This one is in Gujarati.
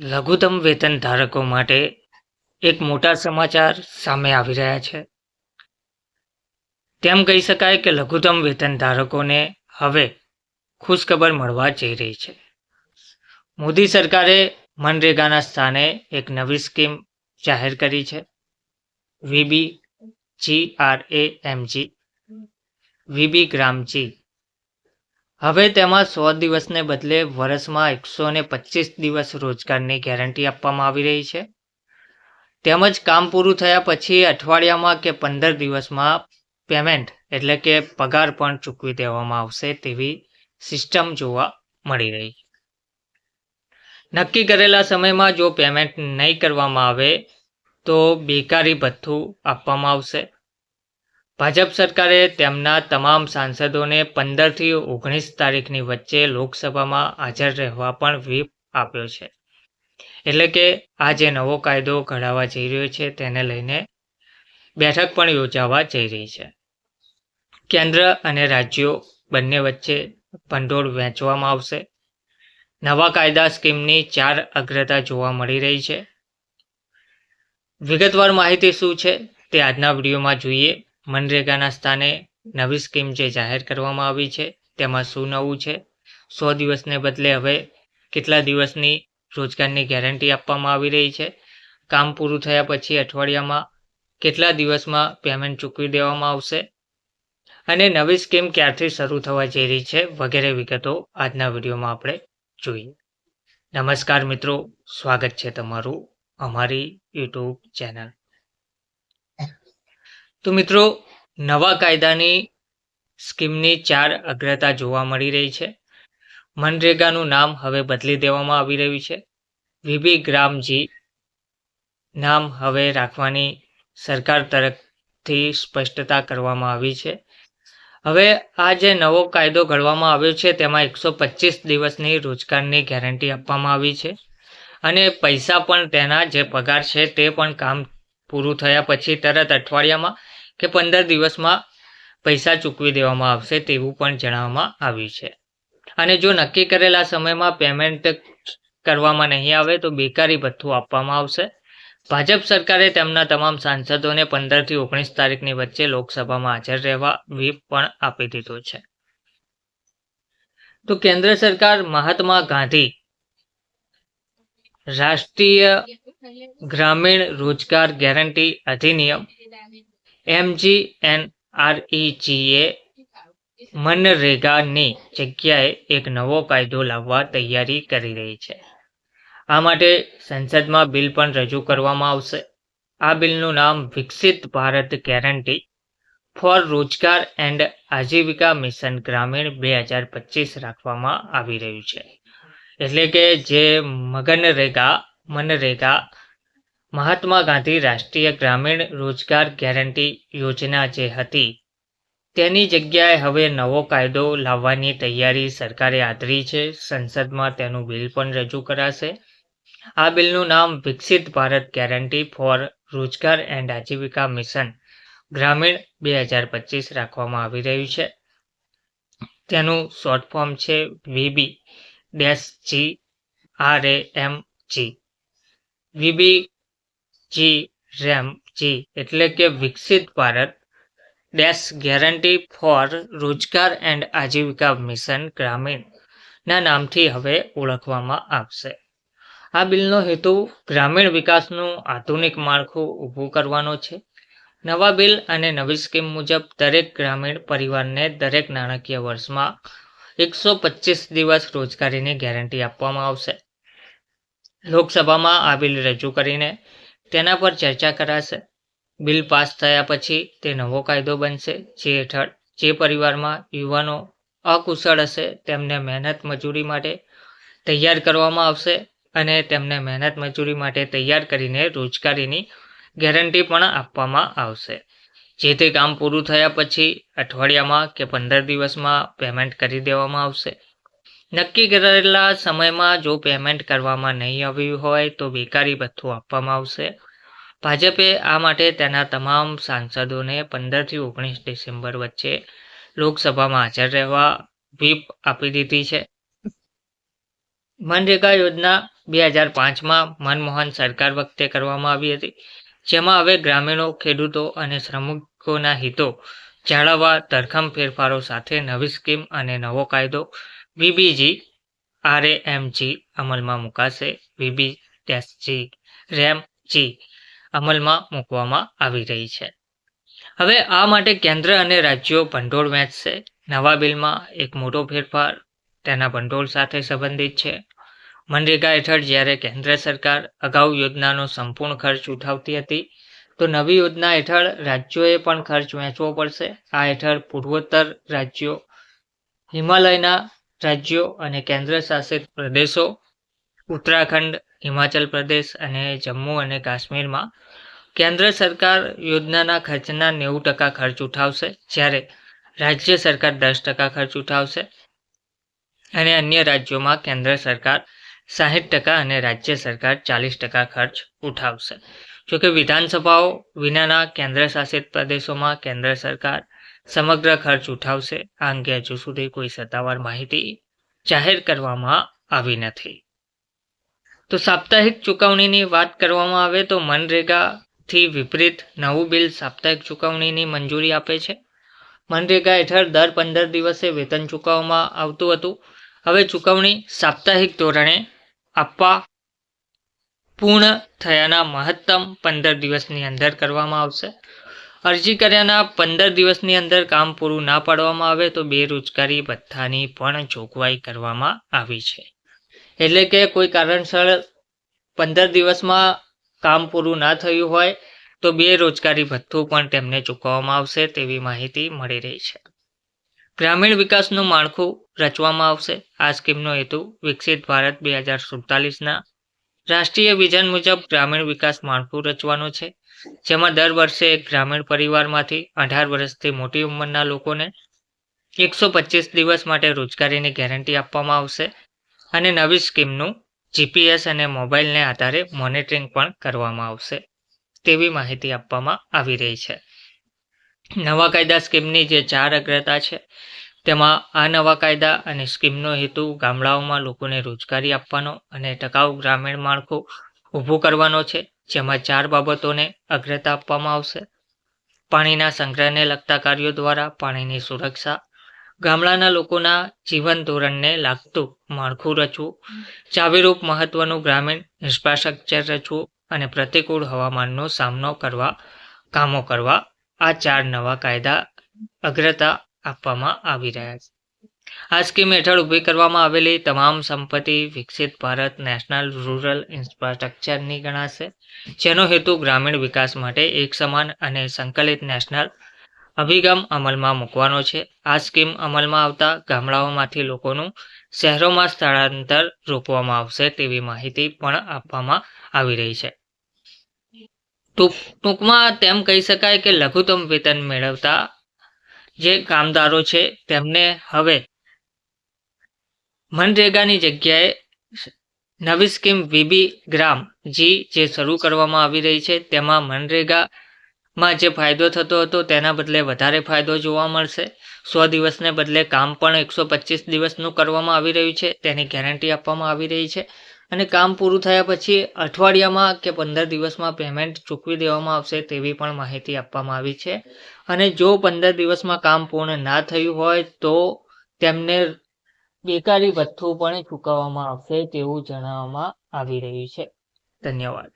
લઘુત્તમ વેતન ધારકો માટે એક મોટા સમાચાર સામે આવી રહ્યા છે. તેમ કહી શકાય કે લઘુત્તમ વેતન ધારકોને હવે ખુશખબર મળવા જઈ રહી છે. મોદી સરકારે મનરેગાના સ્થાને એક નવી સ્કીમ જાહેર કરી છે. VB, G R A MG VB Gramji હવે તેમાં સો દિવસને બદલે વર્ષમાં એકસો ને પચીસ દિવસ રોજગારની ગેરંટી આપવામાં આવી રહી છે. તેમજ કામ પૂરું થયા પછી અઠવાડિયામાં કે પંદર દિવસમાં પેમેન્ટ એટલે કે પગાર પણ ચૂકવી દેવામાં આવશે તેવી સિસ્ટમ જોવા મળી રહી. નક્કી કરેલા સમયમાં જો પેમેન્ટ નહીં કરવામાં આવે તો બેકારી ભથ્થું આપવામાં આવશે. ભાજપ સરકારે તેમના તમામ સાંસદોને પંદરથી ઓગણીસ તારીખની વચ્ચે લોકસભામાં હાજર રહેવા પણ વ્હીપ આપ્યો છે. એટલે કે આ જે નવો કાયદો ઘડાવા જઈ રહ્યો છે તેને લઈને બેઠક પણ યોજાવા જઈ રહી છે. કેન્દ્ર અને રાજ્યો બંને વચ્ચે ભંડોળ વહેંચવામાં આવશે. નવા કાયદા સ્કીમની ચાર અગ્રતા જોવા મળી રહી છે. વિગતવાર માહિતી શું છે તે આજના વિડીયોમાં જોઈએ. મનરેગાના સ્થાને નવી સ્કીમ જે જાહેર કરવામાં આવી છે, તેમાં શું નવું છે? સો દિવસને બદલે હવે કેટલા દિવસની રોજગારની ગેરંટી આપવામાં આવી રહી છે? કામ પૂરું થયા પછી અઠવાડિયામાં કેટલા દિવસમાં પેમેન્ટ ચૂકવી દેવામાં આવશે? અને નવી સ્કીમ ક્યારથી શરૂ થવા જઈ રહી છે વગેરે વિગતો આજના વિડીયોમાં આપણે જોઈએ. નમસ્કાર મિત્રો, સ્વાગત છે તમારું અમારી યુટ્યુબ ચેનલ તો મિત્રો, નવા કાયદાની સ્કીમની ચાર અગ્રતા જોવા મળી રહી છે. મનરેગાનું નામ હવે બદલી દેવામાં આવી રહ્યું છે. વીબી ગ્રામજી નામ હવે રાખવાની સરકાર તરફથી સ્પષ્ટતા કરવામાં આવી છે. હવે આ જે નવો કાયદો ઘડવામાં આવ્યો છે, તેમાં એકસો પચીસ દિવસની રોજગારની ગેરંટી આપવામાં આવી છે. અને પૈસા પણ તેના જે પગાર છે, તે પણ કામ પૂરું થયા પછી તરત અઠવાડિયામાં કે પંદર દિવસમાં પૈસા ચૂકવી દેવામાં આવશે તેવું પણ જણાવવામાં આવ્યું છે. અને જો નક્કી કરેલા સમયમાં પેમેન્ટ કરવામાં નહીં આવે તો બેકારી ભથ્થું આપવામાં આવશે. ભાજપ સરકારે તેમના તમામ સાંસદોને પંદરથી ઓગણીસ તારીખની વચ્ચે લોકસભામાં હાજર રહેવા વ્હીપ પણ આપી દીધો છે. તો કેન્દ્ર સરકાર મહાત્મા ગાંધી રાષ્ટ્રીય ગ્રામીણ રોજગાર ગેરંટી અધિનિયમ એમજી એન આરઈજીએ મનરેગાની જગ્યાએ એક નવો કાયદો લાવવા તૈયારી કરી રહી છે. આ માટે સંસદમાં બિલ પણ રજૂ કરવામાં આવશે. આ બિલનું નામ Viksit Bharat guarantee for Rozgar and Ajeevika mission Gramin બે હજાર પચીસ રાખવામાં આવી રહ્યું છે. એટલે કે જે મગનરેગા, મનરેગા મહાત્મા ગાંધી રાષ્ટ્રીય ગ્રામીણ રોજગાર ગેરંટી યોજના જે હતી, તેની જગ્યાએ હવે નવો કાયદો લાવવાની તૈયારી સરકારે આદરી છે. સંસદમાં તેનું બિલ પણ રજૂ કરાશે. આ બિલનું નામ Viksit Bharat guarantee for Rozgar and Ajeevika mission Gramin બે હજાર પચીસ રાખવામાં આવી રહ્યું છે. તેનું શોર્ટ ફોર્મ છે VB dash G R A M G. VB G, RAM, G. એટલે કે વિકસિત ભારત, ડેશ ગેરંટી ફોર રોજગાર એન્ડ આજીવિકા મિશન ગ્રામીણ નામથી હવે ઓળખવામાં આવશે. આ બિલનો હેતુ ગ્રામીણ વિકાસનું આધુનિક માળખું ઊભું કરવાનો છે. નવા બિલ અને નવી સ્કીમ મુજબ દરેક ગ્રામીણ પરિવારને દરેક નાણાકીય વર્ષમાં એકસો પચીસ દિવસ રોજગારીની ગેરંટી આપવામાં આવશે. લોકસભામાં આ બિલ રજૂ કરીને તેના પર ચર્ચા કરાશે. બિલ પાસ થયા પછી તે નવો કાયદો બનશે, જે હેઠળ જે પરિવારમાં યુવાનો અકુશળ હશે, તેમને મહેનત મજૂરી માટે તૈયાર કરવામાં આવશે અને તેમને મહેનત મજૂરી માટે તૈયાર કરીને રોજગારીની ગેરંટી પણ આપવામાં આવશે. જે તે કામ પૂરું થયા પછી અઠવાડિયામાં કે પંદર દિવસમાં પેમેન્ટ કરી દેવામાં આવશે. નક્કી કરેલા સમયમાં જો પેમેન્ટ કરવામાં નહીં આવ્યું હોય તો બેકારી ભથ્થું આપવામાં આવશે. ભાજપે આ માટે તેના તમામ સાંસદોને પંદરથી ઓગણીસ ડિસેમ્બર વચ્ચે લોકસભામાં હાજર રહેવા વ્હીપ આપી દીધી છે. મનરેગા યોજના બે હજાર પાંચમાં મનમોહન સરકાર વખતે કરવામાં આવી હતી, જેમાં હવે ગ્રામીણો, ખેડૂતો અને શ્રમિકોના હિતો જાળવવા, ધરખમ ફેરફારો સાથે નવી સ્કીમ અને નવો કાયદો વીબીજી આરએએમજી અમલમાં મુકાશે. વીબી જી રેમ જી અમલમાં મૂકવામાં આવી રહી છે. હવે આ માટે કેન્દ્ર અને રાજ્યો ભંડોળ વહેંચશે. નવા બિલમાં એક મોટો ફેરફાર તેના ભંડોળ સાથે સંબંધિત છે. મનરેગા હેઠળ જ્યારે કેન્દ્ર સરકાર અગાઉ યોજનાનો સંપૂર્ણ ખર્ચ ઉઠાવતી હતી, તો નવી યોજના હેઠળ રાજ્યોએ પણ ખર્ચ વહેંચવો પડશે. આ હેઠળ પૂર્વોત્તર રાજ્યો હિમાલયના રાજ્યો અને કેન્દ્ર શાસિત પ્રદેશો, ઉત્તરાખંડ, હિમાચલ પ્રદેશ અને જમ્મુ અને કાશ્મીરમાં કેન્દ્ર સરકાર યોજનાના ખર્ચના નેવું ટકા ખર્ચ ઉઠાવશે, જ્યારે રાજ્ય સરકાર દસ ટકા ખર્ચ ઉઠાવશે અને અન્ય રાજ્યોમાં કેન્દ્ર સરકાર સાહીઠ ટકા અને રાજ્ય સરકાર ચાલીસ ટકા ખર્ચ ઉઠાવશે. જોકે વિધાનસભાઓ વિનાના કેન્દ્ર શાસિત પ્રદેશોમાં કેન્દ્ર સરકાર સમગ્ર ખર્ચ ઉઠાવશે. આ અંગે હજુ સુધી કોઈ સત્તાવાર માહિતી જાહેર કરવામાં આવી નથી. તો સાપ્તાહિક ચુકવણીની વાત કરવામાં આવે તો મનરેગાથી વિપરીત નવું બિલ સાપ્તાહિક ચુકવણીની મંજૂરી આપે છે. મનરેગા હેઠળ દર પંદર દિવસે વેતન ચૂકવવામાં આવતું હતું. હવે ચૂકવણી સાપ્તાહિક ધોરણે આપવા પૂર્ણ થયાના મહત્તમ પંદર દિવસની અંદર કરવામાં આવશે. અરજી કર્યાના પંદર દિવસની અંદર કામ પૂરું ના પાડવામાં આવે તો બેરોજગારી ભથ્થાની પણ જોગવાઈ કરવામાં આવી છે. એટલે કે કોઈ કારણસર પંદર દિવસમાં કામ પૂરું ના થયું હોય તો બેરોજગારી ભથ્થું પણ તેમને ચૂકવવામાં આવશે તેવી માહિતી મળી રહી છે. ગ્રામીણ વિકાસનું માળખું રચવામાં આવશે. આ સ્કીમનો હેતુ વિકસિત ભારત બે હજાર સુડતાલીસના રાષ્ટ્રીય વિઝન મુજબ ગ્રામીણ વિકાસ માળખું રચવાનો છે. જેમાં દર વર્ષે એક ગ્રામીણ પરિવારમાંથી અઢાર વર્ષથી મોટી ઉંમરના લોકોને એકસો પચીસ દિવસ માટે રોજગારીની ગેરંટી આપવામાં આવશે અને નવી સ્કીમનું જીપીએસ અને મોબાઈલને આધારે મોનિટરિંગ પણ કરવામાં આવશે તેવી માહિતી આપવામાં આવી રહી છે. નવા કાયદા સ્કીમની જે ચાર અગ્રતા છે, તેમાં આ નવા કાયદા અને સ્કીમનો હેતુ ગામડાઓમાં લોકોને રોજગારી આપવાનો અને ટકાઉ ગ્રામીણ માળખું ઊભું કરવાનો છે. જેમાં ચાર બાબતોને અગ્રતા આપવામાં આવશે. પાણીના સંગ્રહને લગતા કાર્યો દ્વારા પાણીની સુરક્ષા, ગામડાના લોકોના જીવન ધોરણને લાગતું માળખું રચવું, ચાવીરૂપ મહત્વનું ગ્રામીણ ઇન્ફ્રાસ્ટ્રક્ચર રચવું અને પ્રતિકૂળ હવામાનનો સામનો કરવા, કામો કરવા આ ચાર નવા કાયદા અગ્રતા આપવામાં આવી રહ્યા છે. આ સ્કીમ હેઠળ ઊભી કરવામાં આવેલી તમામ સંપત્તિ વિકસિત ભારત નેશનલ રૂરલ ઇન્ફ્રાસ્ટ્રક્ચરની ગણાશે, જેનો હેતુ ગ્રામીણ વિકાસ માટે એક સમાન અને સંકલિત નેશનલ અભિગમ અમલમાં મૂકવાનો છે. આ સ્કીમ અમલમાં આવતા ગામડાઓમાંથી લોકોનું શહેરોમાં સ્થળાંતર રોકવામાં આવશે તેવી માહિતી પણ આપવામાં આવી રહી છે. ટૂંકમાં તેમ કહી શકાય કે લઘુત્તમ વેતન મેળવતા જે કામદારો છે તેમને હવે મનરેગાની જગ્યાએ નવી સ્કીમ વીબી ગ્રામ જી જે શરૂ કરવામાં આવી રહી છે, તેમાં મનરેગામાં જે ફાયદો થતો હતો તેના બદલે વધારે ફાયદો જોવા મળશે. સો દિવસને બદલે કામ પણ એકસો પચીસ દિવસનું કરવામાં આવી રહ્યું છે, તેની ગેરંટી આપવામાં આવી રહી છે. અને કામ પૂરું થયા પછી અઠવાડિયામાં કે પંદર દિવસમાં પેમેન્ટ ચૂકવી દેવામાં આવશે તેવી પણ માહિતી આપવામાં આવી છે. અને જો પંદર દિવસમાં કામ પૂર્ણ ના થયું હોય તો તેમને બેકારી ભથ્થું પણ ચૂકવવામાં આવશે તેવું જણાવવામાં આવી રહ્યું છે. ધન્યવાદ.